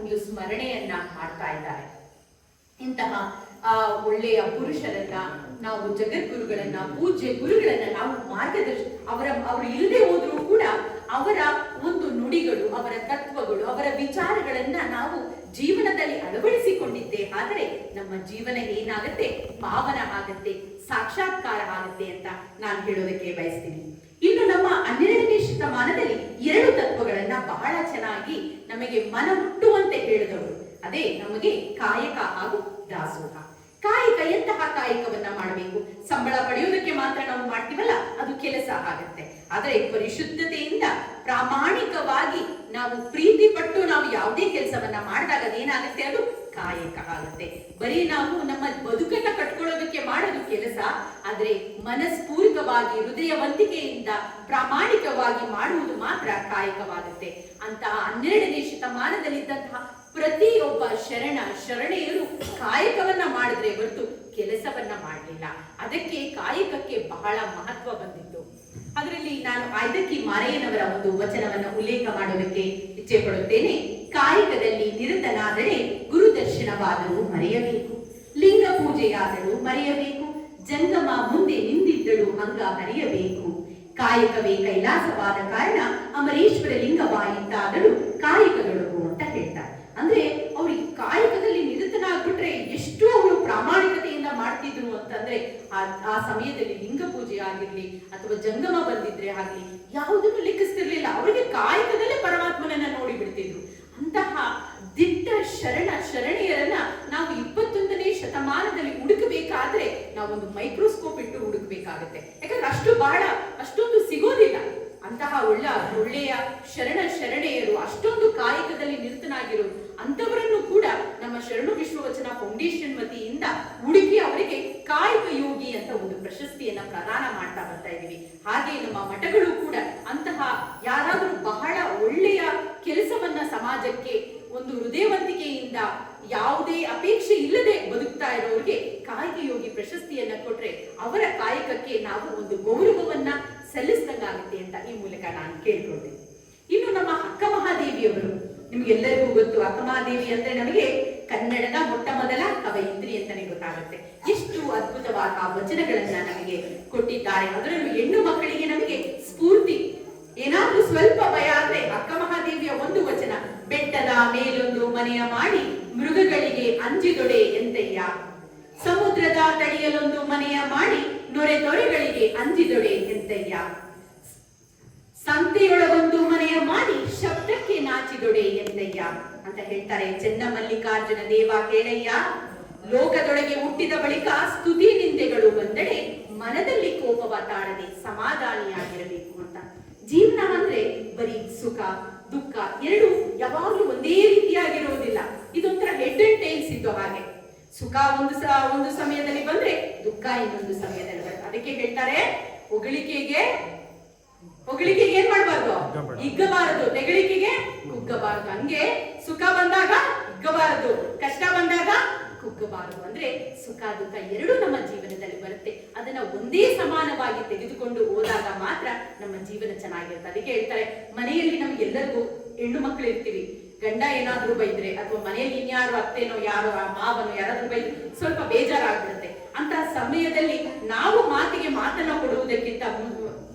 ಒಂದು ಸ್ಮರಣೆಯನ್ನ ಮಾಡ್ತಾ ಇದ್ದಾರೆ. ಇಂತಹ, ಆ, ಒಳ್ಳೆಯ ಪುರುಷರನ್ನ ನಾವು ಜಗದ್ಗುರುಗಳನ್ನ ಪೂಜೆ ಗುರುಗಳನ್ನ ನಾವು ಮಾರ್ಗದರ್ಶ, ಅವರ, ಅವರು ಇಲ್ಲದೆ ಹೋದ್ರೂ ಕೂಡ ಅವರ ಒಂದು ನುಡಿಗಳು, ಅವರ ತತ್ವಗಳು, ಅವರ ವಿಚಾರಗಳನ್ನ ನಾವು ಜೀವನದಲ್ಲಿ ಅಳವಡಿಸಿಕೊಂಡಿದ್ದೆ. ಆದರೆ ನಮ್ಮ ಜೀವನ ಏನಾಗುತ್ತೆ? ಪಾವನ ಆಗತ್ತೆ, ಸಾಕ್ಷಾತ್ಕಾರ ಆಗುತ್ತೆ ಅಂತ ನಾನು ಹೇಳೋದಕ್ಕೆ ಬಯಸ್ತೀನಿ. ಇನ್ನು ನಮ್ಮ ಹನ್ನೆರಡನೇ ಶತಮಾನದಲ್ಲಿ ಎರಡು ತತ್ವಗಳನ್ನ ಬಹಳ ಚೆನ್ನಾಗಿ ನಮಗೆ ಮನ ಅದೇ ನಮಗೆ ಕಾಯಕ ಹಾಗೂ ದಾಸೋಹ. ಕಾಯಕ ಎಂತಹ ಕಾಯಕವನ್ನ ಮಾಡಬೇಕು? ಸಂಬಳ ಪಡೆಯುವುದಕ್ಕೆ ಮಾತ್ರ ನಾವು ಮಾಡ್ತೀವಲ್ಲ, ಅದು ಕೆಲಸ ಆಗತ್ತೆ. ಆದರೆ ಪರಿಶುದ್ಧತೆಯಿಂದ ಪ್ರಾಮಾಣಿಕವಾಗಿ ನಾವು ಪ್ರೀತಿ ಪಟ್ಟು ನಾವು ಯಾವುದೇ ಕೆಲಸವನ್ನ ಮಾಡಿದಾಗ ಅದೇನಾಗುತ್ತೆ ಅದು? ಕಾಯಕ ಆಗುತ್ತೆ ಬರೀ ನಾವು ನಮ್ಮ ಬದುಕನ್ನ ಕಟ್ಕೊಳ್ಳೋದಕ್ಕೆ ಮಾಡೋದು ಕೆಲಸ, ಆದ್ರೆ ಮನಸ್ಪೂರ್ವಕವಾಗಿ ಹೃದಯವಂತಿಕೆಯಿಂದ ಪ್ರಾಮಾಣಿಕವಾಗಿ ಮಾಡುವುದು ಮಾತ್ರ ಕಾಯಕವಾಗುತ್ತೆ. ಅಂತಹ ಹನ್ನೆರಡನೇ ಶತಮಾನದಲ್ಲಿದ್ದಂತಹ ಪ್ರತಿಯೊಬ್ಬ ಶರಣ, ಶರಣೆಯರು ಕಾಯಕವನ್ನ ಮಾಡಿದ್ರೆ ಹೊರತು ಕೆಲಸವನ್ನ ಮಾಡಲಿಲ್ಲ. ಅದಕ್ಕೆ ಕಾಯಕಕ್ಕೆ ಬಹಳ ಮಹತ್ವ ಬಂದಿತ್ತು. ಅದರಲ್ಲಿ ನಾನು ಆಯ್ದಕ್ಕಿ ಮಾರಯ್ಯನವರ ಒಂದು ವಚನವನ್ನ ಉಲ್ಲೇಖ ಮಾಡೋದಕ್ಕೆ ಇಚ್ಛೆ ಪಡುತ್ತೇನೆ. ಕಾಯಕದಲ್ಲಿ ನಿರತನಾದರೆ ಗುರುದರ್ಶನವಾದರೂ ಮರೆಯಬೇಕು. ಲಿಂಗ ಪೂಜೆಯಾದರೂ ಮರೆಯಬೇಕು. ಜಂಗಮ ಮುಂದೆ ನಿಂದಿದ್ದಳು ಹಂಗ ಮರೆಯಬೇಕು. ಕಾಯಕವೇ ಕೈಲಾಸವಾದ ಕಾರಣ ಅಮರೇಶ್ವರ ಲಿಂಗವಾಯಿತಾದಳು ಕಾಯಕದೊಳಗು ಅಂತ ಹೇಳ್ತಾರೆ. ಅಂದ್ರೆ ಅವ್ರಿಗೆ ಕಾಯಕದಲ್ಲಿ ನಿರತನಾಗ್ಬಿಟ್ರೆ ಎಷ್ಟು ಅವರು ಪ್ರಾಮಾಣಿಕತೆಯಿಂದ ಮಾಡ್ತಿದ್ರು ಅಂತಂದ್ರೆ ಆ ಆ ಸಮಯದಲ್ಲಿ ಲಿಂಗ ಪೂಜೆ ಆಗಿರ್ಲಿ ಅಥವಾ ಜಂಗಮ ಬಂದಿದ್ರೆ ಆಗ್ಲಿ ಯಾವುದನ್ನು ಲೆಕ್ಕಿಸ್ತಿರ್ಲಿಲ್ಲ. ಅವರಿಗೆ ಕಾಯಕದಲ್ಲೇ ಪರಮಾತ್ಮನನ್ನ ಮೈಕ್ರೋಸ್ಕೋಪ್ ಇಟ್ಟು ಹುಡುಕ್ಬೇಕಾಗುತ್ತೆ. ಯಾಕಂದ್ರೆ ಅಷ್ಟು ಬಹಳ ಅಷ್ಟೊಂದು ಸಿಗೋದಿಲ್ಲ. ಅಂತಹ ಒಳ್ಳ ಒಳ್ಳೆಯ ಶರಣ ಶರಣೆಯರು, ಅಷ್ಟೊಂದು ಕಾಯಕದಲ್ಲಿ ನಿರತನಾಗಿರೋರು ಅಂತವರನ್ನು ಕೂಡ ನಮ್ಮ ಶರಣು ವಿಶ್ವವಚನ ಫೌಂಡೇಶನ್ ವತಿಯಿಂದ ಹುಡುಕಿ ಅವರಿಗೆ ಕಾಯಕ ಯೋಗಿ ಅಂತ ಒಂದು ಪ್ರಶಸ್ತಿಯನ್ನ ಪ್ರದಾನ ಮಾಡ್ತಾ ಬರ್ತಾ ಇದ್ದೀವಿ. ಹಾಗೆ ನಮ್ಮ ಮಠಗಳು ಕೂಡ ಅಂತಹ ಯಾರಾದರೂ ಬಹಳ ಒಳ್ಳೆಯ ಕೆಲಸವನ್ನ ಸಮಾಜಕ್ಕೆ, ಒಂದು ಹೃದಯವಂತಿಕೆಯಿಂದ ಯಾವುದೇ ಅಪೇಕ್ಷೆ ಇಲ್ಲದೆ ಬದುಕ್ತಾ ಇರೋರಿಗೆ ಕಾಯಕ ಯೋಗಿ ಪ್ರಶಸ್ತಿಯನ್ನ ಕೊಟ್ರೆ ಅವರ ಕಾಯಕಕ್ಕೆ ನಾವು ಒಂದು ಗೌರವವನ್ನ ಸಲ್ಲಿಸಿದಂಗಾಗುತ್ತೆ ಅಂತ ಈ ಮೂಲಕ ನಾನು ಕೇಳ್ಕೊಂಡೆ ಇನ್ನು ನಮ್ಮ ಅಕ್ಕ ಮಹಾದೇವಿಯವರು, ನಿಮ್ಗೆಲ್ಲರಿಗೂ ಗೊತ್ತು, ಅಕ್ಕ ಮಹಾದೇವಿ ಅಂದ್ರೆ ನಮಗೆ ಕನ್ನಡದ ಮೊಟ್ಟ ಮೊದಲ ಕವಯಿತ್ರಿ ಅಂತಾನೆ ಗೊತ್ತಾಗುತ್ತೆ. ಎಷ್ಟು ಅದ್ಭುತವಾದ ಆ ವಚನಗಳನ್ನ ನಮಗೆ ಕೊಟ್ಟಿದ್ದಾರೆ. ಅದರಲ್ಲೂ ಹೆಣ್ಣು ಮಕ್ಕಳಿಗೆ ನಮಗೆ ಸ್ಫೂರ್ತಿ. ಏನಾದ್ರೂ ಸ್ವಲ್ಪ ಭಯ ಆದ್ರೆ ಅಕ್ಕ ಮಹಾದೇವಿಯ ಒಂದು ವಚನ, ಬೆಟ್ಟದ ಮೇಲೊಂದು ಮನೆಯ ಮಾಡಿ ಅಂಜಿದೊಡೆ ಎಂತಯ್ಯ ಸಮುದ್ರದ ತಡಿಯಲೊಂದು ಮನೆಯ ಮಾಡಿ ನೊರೆ ತೊರೆಗಳಿಗೆ ಅಂಜಿದೊಡೆ ಎಂತಯ್ಯ ಸಂತೆಯೊಳಗೊಂದು ಮನೆಯ ಮಾಡಿ ಶಬ್ದಕ್ಕೆ ನಾಚಿದೊಡೆ ಎಂತಯ್ಯ ಅಂತ ಹೇಳ್ತಾರೆ ಚೆನ್ನಮಲ್ಲಿಕಾರ್ಜುನ ದೇವ ಕೇಳಯ್ಯ. ಲೋಕದೊಳಗೆ ಹುಟ್ಟಿದ ಬಳಿಕ ಸ್ತುತಿ ನಿಂದೆಗಳು ಬಂದಡೆ ಮನದಲ್ಲಿ ಕೋಪವ ತಾಳದೆ ಸಮಾಧಾನಿಯಾಗಿರಬೇಕು ಅಂತ. ಜೀವನ ಅಂದ್ರೆ ಬರೀ ಸುಖ, ದುಃಖ, ಎರಡು ಯಾವಾಗ್ಲೂ ಒಂದೇ ರೀತಿಯಾಗಿರುವುದಿಲ್ಲ ಇದೊಂಥರ ಹೆಡ್ ಹಾಗೆ ಸುಖ ಒಂದು ಒಂದು ಸಮಯದಲ್ಲಿ ಬಂದ್ರೆ ದುಃಖ ಇನ್ನೊಂದು ಸಮಯದಲ್ಲಿ ಬರುತ್ತೆ. ಅದಕ್ಕೆ ಹೇಳ್ತಾರೆ ಹೊಗಳಿಕೆಗೆ ಹೊಗಳಿಕೆಗೆ ಏನ್ ಮಾಡಬಾರ್ದು? ಇಗ್ಗಬಾರದು. ತೆಗಳಿಕೆಗೆ ಕುಗ್ಗಬಾರದು. ಹಂಗೆ ಸುಖ ಬಂದಾಗ ಇಗ್ಗಬಾರದು. ಕಷ್ಟ ಬಂದಾಗ ಕುಗ್ಗಬಾರದು. ಅಂದ್ರೆ ಸುಖ ದುಃಖ ಎರಡು ನಮ್ಮ ಜೀವನದಲ್ಲಿ ಬರುತ್ತೆ. ಅದನ್ನ ಒಂದೇ ಸಮಾನವಾಗಿ ತೆಗೆದುಕೊಂಡು ಹೋದಾಗ ಮಾತ್ರ ನಮ್ಮ ಜೀವನ ಚೆನ್ನಾಗಿರುತ್ತೆ. ಅದಕ್ಕೆ ಹೇಳ್ತಾರೆ ಮನೆಯಲ್ಲಿ ನಮ್ಗೆಲ್ಲರಿಗೂ ಹೆಣ್ಣು ಮಕ್ಕಳು ಇರ್ತೀವಿ. ಗಂಡ ಏನಾದ್ರೂ ಬೈದ್ರೆ ಅಥವಾ ಮನೆಯಲ್ಲಿ ಇನ್ಯಾರು ಅತ್ತೆನೋ ಯಾರೋ ಆ ಮಾವನೋ ಯಾರಾದ್ರೂ ಬೈದ್ರೆ ಸ್ವಲ್ಪ ಬೇಜಾರಾಗ್ಬಿಡುತ್ತೆ. ಅಂತ ಸಮಯದಲ್ಲಿ ನಾವು ಮಾತಿಗೆ ಮಾತನ್ನ ಕೊಡುವುದಕ್ಕಿಂತ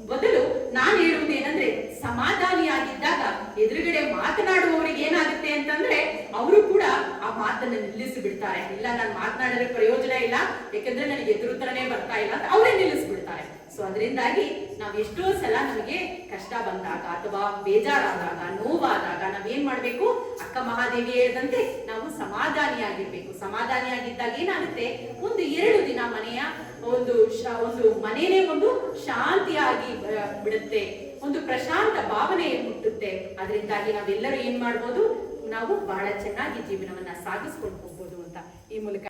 ಬದಲು ನಾನು ಹೇಳುವುದೇನಂದ್ರೆ ಸಮಾಧಾನಿಯಾಗಿದ್ದಾಗ ಎದುರುಗಡೆ ಮಾತನಾಡುವವರಿಗೆ ಏನಾಗುತ್ತೆ ಅಂತಂದ್ರೆ ಅವರು ಕೂಡ ಆ ಮಾತನ್ನ ನಿಲ್ಲಿಸಿ ಬಿಡ್ತಾರೆ ಇಲ್ಲ, ನಾನು ಮಾತನಾಡಿದ್ರೆ ಪ್ರಯೋಜನ ಇಲ್ಲ ಯಾಕಂದ್ರೆ ನನಗೆ ಎದುರುತ್ತರನೇ ಬರ್ತಾ ಇಲ್ಲ ಅಂತ ಅವರೇ ನಿಲ್ಲಿಸ್ಬಿಡ್ತಾರೆ. ಸೊ ಅದರಿಂದಾಗಿ ನಾವು ಎಷ್ಟೋ ಸಲ ನಮಗೆ ಕಷ್ಟ ಬಂದಾಗ ಅಥವಾ ಬೇಜಾರಾದಾಗ, ನೋವಾದಾಗ ನಾವೇನ್ ಮಾಡ್ಬೇಕು? ಅಕ್ಕ ಮಹಾದೇವಿ ಹೇಳದಂತೆ ನಾವು ಸಮಾಧಾನಿಯಾಗಿರ್ಬೇಕು. ಸಮಾಧಾನಿಯಾಗಿದ್ದಾಗ ಏನಾಗುತ್ತೆ? ಒಂದು ಎರಡು ದಿನ ಮನೆಯ ಒಂದು ಒಂದು ಮನೇನೆ ಒಂದು ಶಾಂತಿಯಾಗಿ ಬಿಡುತ್ತೆ. ಒಂದು ಪ್ರಶಾಂತ ಭಾವನೆ ಮುಟ್ಟುತ್ತೆ ಅದರಿಂದಾಗಿ ನಾವೆಲ್ಲರೂ ಏನ್ ಮಾಡ್ಬೋದು? ನಾವು ಬಹಳ ಚೆನ್ನಾಗಿ ಜೀವನವನ್ನ ಸಾಗಿಸ್ಕೊಂಡು ಹೋಗ್ಬೋದು ಅಂತ ಈ ಮೂಲಕ